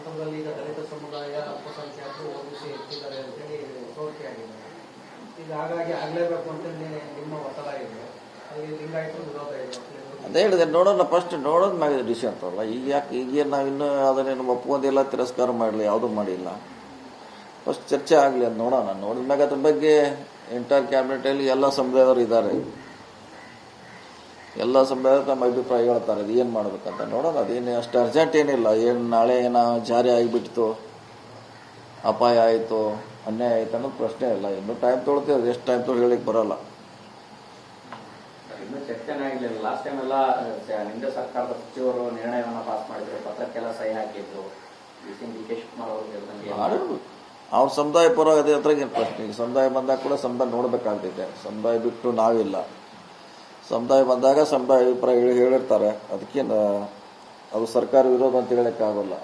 ಹಂತದಲ್ಲಿ ಈಗ ದಲಿತ ಸಮುದಾಯ ಅಲ್ಪಸಂಖ್ಯಾತರು ಓದಿಸಿ ಹೆಚ್ಚಿದ್ದಾರೆ ಅಂತೇಳಿ ಸೋರಿಕೆ ಆಗಿದೆ. ಈಗ ಹಾಗಾಗಿ ಆಗಲೇಬೇಕು ಅಂತ ನಿಮ್ಮ ಒತ್ತಡ ಇದೆ. ಅಲ್ಲಿ ಲಿಂಗಾಯತರು ಇದೆ ಅದೇ ಹೇಳಿದೆ, ನೋಡೋಣ ಫಸ್ಟ್ ನೋಡೋದ್ ಮ್ಯಾಗ ಡಿಸಿಷನ್ ಅಂತಲ್ಲ ಈಗ ಯಾಕೆ, ಈಗ ಇನ್ನೂ ಅದನ್ನೇನು ಒಪ್ಕೊಂಡಿಲ್ಲ ತಿರಸ್ಕಾರ ಮಾಡಲಿ, ಯಾವುದೂ ಮಾಡಿಲ್ಲ. ಫಸ್ಟ್ ಚರ್ಚೆ ಆಗಲಿ ಅದು ನೋಡೋಣ. ನೋಡಿದ ಮ್ಯಾಗ ಅದ್ರ ಬಗ್ಗೆ ಎಂಟೈರ್ ಕ್ಯಾಬಿನೆಟಲ್ಲಿ ಎಲ್ಲ ಸಮುದಾಯದವರು ಇದ್ದಾರೆ. ಎಲ್ಲ ಸಮುದಾಯದ ತಮ್ಮ ಅಭಿಪ್ರಾಯ ಹೇಳ್ತಾರೆ ಅದು ಏನು ಮಾಡ್ಬೇಕಂತ. ನೋಡೋಣ ಅದೇನು ಅಷ್ಟು ಅರ್ಜೆಂಟ್ ಏನಿಲ್ಲ. ಏನು ನಾಳೆ ಏನೋ ಜಾರಿ ಆಗಿಬಿಡ್ತು ಅಪಾಯ ಆಯಿತು ಅನ್ಯಾಯ ಆಯ್ತು ಅನ್ನೋದು ಪ್ರಶ್ನೆ ಇಲ್ಲ. ಇನ್ನೂ ಟೈಮ್ ತೊಗೊಳ್ತೀವಿ ಎಷ್ಟು ಟೈಮ್ ತೊಗೊಳಿ ಹೇಳಿಕ್ ಬರೋಲ್ಲ. ಇನ್ನೂ ಚರ್ಚೆನೇ ಆಗಿಲ್ಲ ಲಾಸ್ಟ್ ಟೈಮ್ ಎಲ್ಲ ಹಿಂದೆ ಸರ್ಕಾರದ ಸಚಿವರು ನಿರ್ಣಯವನ್ನ ಪಾಸ್ ಮಾಡಿದ್ರು. ಪತ್ರಕ್ಕೆಲ್ಲ ಸಹಿ ಹಾಕಿದ್ರು. ಅವರು ಅವ್ರ ಸಮುದಾಯ ಪರವಾಗಿ ಅದೇ ಹತ್ರ ಏನು ಪ್ರಶ್ನೆ. ಈಗ ಸಮುದಾಯ ಬಂದಾಗ ಕೂಡ ಸಮುದಾಯ ನೋಡಬೇಕಾಗ್ತೈತೆ. ಸಮುದಾಯ ಬಿಟ್ಟು ನಾವಿಲ್ಲ. ಸಮುದಾಯ ಬಂದಾಗ ಸಮುದಾಯ ಅಭಿಪ್ರಾಯ ಹೇಳಿ ಹೇಳಿರ್ತಾರೆ ಅದಕ್ಕೇನು ಅದು ಸರ್ಕಾರ ವಿರೋಧ ಅಂತ ಹೇಳಕ್ಕಾಗಲ್ಲ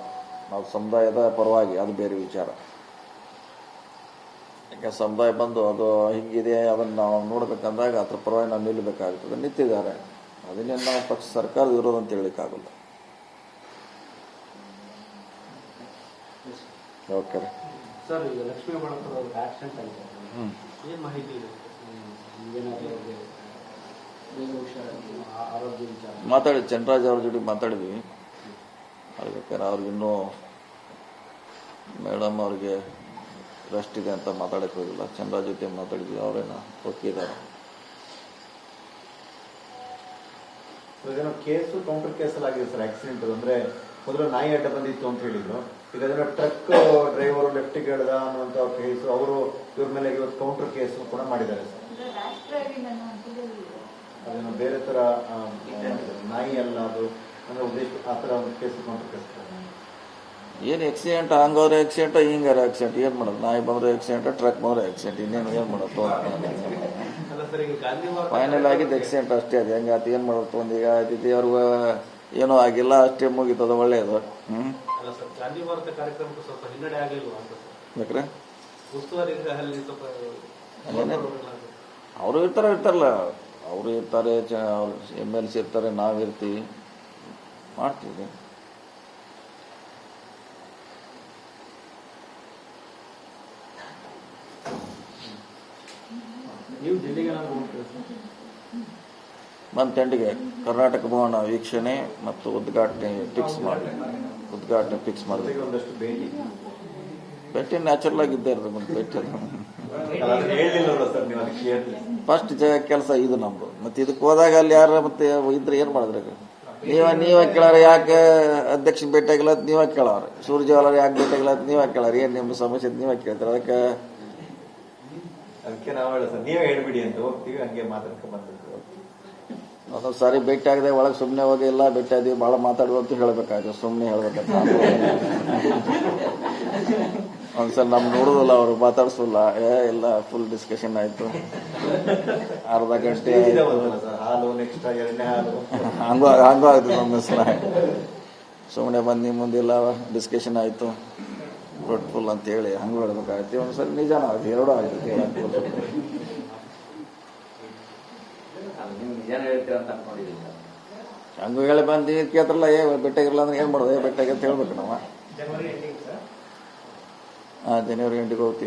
ನಾವು ಸಮುದಾಯದ ಪರವಾಗಿ ಅದು ಬೇರೆ ವಿಚಾರ. ಯಾಕೆ ಸಮುದಾಯ ಬಂದು ಅದು ಹಿಂಗಿದೆ ಅದನ್ನು ನಾವು ನೋಡ್ಬೇಕಂದಾಗ ಅದ್ರ ಪರವಾಗಿ ನಾವು ನಿಲ್ಲಬೇಕಾಗುತ್ತದೆ ನಿಂತಿದ್ದಾರೆ. ಅದನ್ನೇ ನಾವು ಪಕ್ಷ ಸರ್ಕಾರದ ವಿರೋಧ ಅಂತ ಹೇಳಕ್ಕಾಗಲ್ಲ ಓಕೆ ರೀ. ಏನ್ ಮಾಹಿತಿ ಲಕ್ಷ್ಮೀ ಮಾತಾಡಿ ಚಂದ್ರಾಜ್ ಅವ್ರ ಜೊತೆ ಮಾತಾಡಿದ್ವಿ. ಅದಕ್ಕೆ ಅವ್ರಿಗಿನ್ನೂ ಮೇಡಮ್ ಅವ್ರಿಗೆ ರೆಸ್ಟ್ ಇದೆ ಅಂತ ಮಾತಾಡಕ್ಕೆ ಹೋಗಿಲ್ಲ. ಚಂದ್ರ ಜೊತೆ ಮಾತಾಡಿದ್ವಿ ಅವ್ರೇನ ಇದ್ದಾರೆ. ಕೇಸು ಕೌಂಟರ್ ಕೇಸಲ್ಲಿ ಆಗಿದೆ ಸರ್ ಆಕ್ಸಿಡೆಂಟ್ ಅಂದ್ರೆ ಮೊದಲು ನಾಯಿ ಅಡ್ಡ ಬಂದಿತ್ತು ಅಂತ ಹೇಳಿದ್ರು. ಈಗ ಅದನ್ನ ಟ್ರಕ್ ಡ್ರೈವರ್ ಲೆಫ್ಟ್ ಕೇಳ್ದ ಅನ್ನುವಂತ ಕೇಸು ಅವರು ಇವ್ರ ಮೇಲೆ ಇವತ್ತು ಕೌಂಟರ್ ಕೇಸು ಕೂಡ ಮಾಡಿದ್ದಾರೆ ಸರ್. ಅದನ್ನು ಬೇರೆ ತರ ಆ, ನಾಯಿ ಅಲ್ಲ ಅದು ಅಂದ್ರೆ ಉದ್ದೇಶ ಆ ತರ ಒಂದು ಕೇಸ್ ಕೇಸ್ ಏನು ಆಕ್ಸಿಡೆಂಟ್ ಹಂಗಾದ್ರೆ ಆಕ್ಸಿಡೆಂಟ್ ಹಿಂಗಾರೆ ಆಕ್ಸಿಡೆಂಟ್ ಏನು ಮಾಡೋದು? ನಾಯಿ ಬಂದ್ರೆ ಆಕ್ಸಿಡೆಂಟ್ ಟ್ರಕ್ ಬಂದ್ರೆ ಆಕ್ಸಿಡೆಂಟ್ ಇನ್ನೇನು ಏನು ಮಾಡೋದು? ಅಲ್ಲ ಸರ್ ಗಾಂಧಿ ವಾರ ಫೈನಲ್ ಆಗಿದ್ದು ಆಕ್ಸಿಡೆಂಟ್ ಅಷ್ಟೇ ಅದು. ಹೆಂಗೆ ಏನ್ ಏನು ಮಾಡೋದು ಒಂದು ಈಗ ಆಯ್ತೈತಿ ಏನೋ ಏನೂ ಆಗಿಲ್ಲ ಅಷ್ಟೇ ಮುಗೀತದ ಒಳ್ಳೆಯದು ಹ್ಮ್? ಅಲ್ಲ ಇರ್ತಾರ ಇರ್ತಾರಲ್ಲ. ಅವರು ಇರ್ತಾರೆ ಅವರು ಎಂ ಎಲ್ ಸಿ ಇರ್ತಾರೆ ನಾವಿರ್ತೀವಿ ಮಾಡ್ತೀವಿ. ಮಂತ್ ಎಂಡ್ಗೆ ಕರ್ನಾಟಕ ಭವನ ವೀಕ್ಷಣೆ ಮತ್ತು ಉದ್ಘಾಟನೆ ಫಿಕ್ಸ್ ಮಾಡಿ. ಉದ್ಘಾಟನೆ ಫಿಕ್ಸ್ ಮಾಡಿ ಭೇಟಿ. ನ್ಯಾಚುರಲ್ ಆಗಿದ್ದೇ ಇರ್ತದೆ ಮತ್ತೆ ಭೇಟಿ ಫಸ್ಟ್ ಕೆಲಸ ಇದು ನಮ್ದು. ಮತ್ತೆ ಇದಕ್ಕೆ ಹೋದಾಗ ಅಲ್ಲಿ ಯಾರ ಮತ್ತೆ ಇದ್ರೆ ಏನ್ ಮಾಡಿದ್ರೆ ನೀವ ನೀವ ಕೇಳಾರ ಯಾಕೆ ಅಧ್ಯಕ್ಷ ಭೇಟಿಯಾಗಿಲ್ಲ ಅಂತ ನೀವ ಕೇಳಾರ. ಸೂರ್ಯವಾಲ ಯಾಕೆ ಭೇಟಿಯಾಗಿಲ್ಲ ಅಂತ ನೀವ ಕೇಳಾರ? ಏನ್ ನಿಮ್ಮ ಸಮಸ್ಯೆ ನೀವ ಕೇಳ್ತಾರೆ? ಅದಕ್ಕೆ ಅದಕ್ಕೆ ನಾವು ಹೇಳ ಸರ್ ನೀವೇ ಹೇಳ್ಬಿಡಿ ಅಂತ ಹೋಗ್ತೀವಿ ಹಂಗೆ ಮಾತಾಡ್ಕೊಂಡ್ ಬಂದ್ಬಿಟ್ಟು ಒಂದೊಂದು ಸಾರಿ ಭೇಟಿ ಆಗದೆ ಒಳಗೆ ಸುಮ್ಮನೆ ಹೋಗಿ ಇಲ್ಲ ಭೇಟಿ ಆದ್ವಿ ಭಾಳ ಮಾತಾಡುವ ಅಂತ ಹೇಳ್ಬೇಕಾಗ್ತದೆ ಸುಮ್ಮನೆ ಹೇಳ್ಬೇಕಂತ ಒಂದ್ಸಲ ನಮ್ ನೋಡುದಿಲ್ಲ ಅವ್ರು ಮಾತಾಡ್ಸಲ್ಲ. ಏ ಇಲ್ಲ ಫುಲ್ ಡಿಸ್ಕಷನ್ ಆಯ್ತು. ಅರ್ಧ ಗಂಟೆ ಹಂಗೂ ಹಂಗೂ ಆಗ್ತದೆ ಒಂದ್ ಸಲ ಸುಮ್ಮನೆ ಬಂದು ನಿಮ್ಮ ಮುಂದಿಲ್ಲ ಡಿಸ್ಕಷನ್ ಆಯ್ತು. ಫುಲ್ ಅಂತ ಹೇಳಿ ಹಂಗೂ ಹೇಳ್ಬೇಕಾಗತ್ತೆ ಒಂದ್ಸಲ ನಿಜಾನ ಆಗುತ್ತೆ ಎರಡೂ ಆಗ್ತದೆ ಹಂಗೂ ಹೇಳಿ ಬಂದು ನೀರು ಕೇಳ್ತಾರಲ್ಲ ಏ ಬೆಟ್ಟಾಗಿರಲ್ಲ ಅಂದ್ರೆ ಏನು ಮಾಡೋದು? ಏ ಬೆಟ್ಟಾಗಿ ಅಂತ ಹೇಳ್ಬೇಕು ನಾವು. അതിനു വേണ്ടി വോട്ട്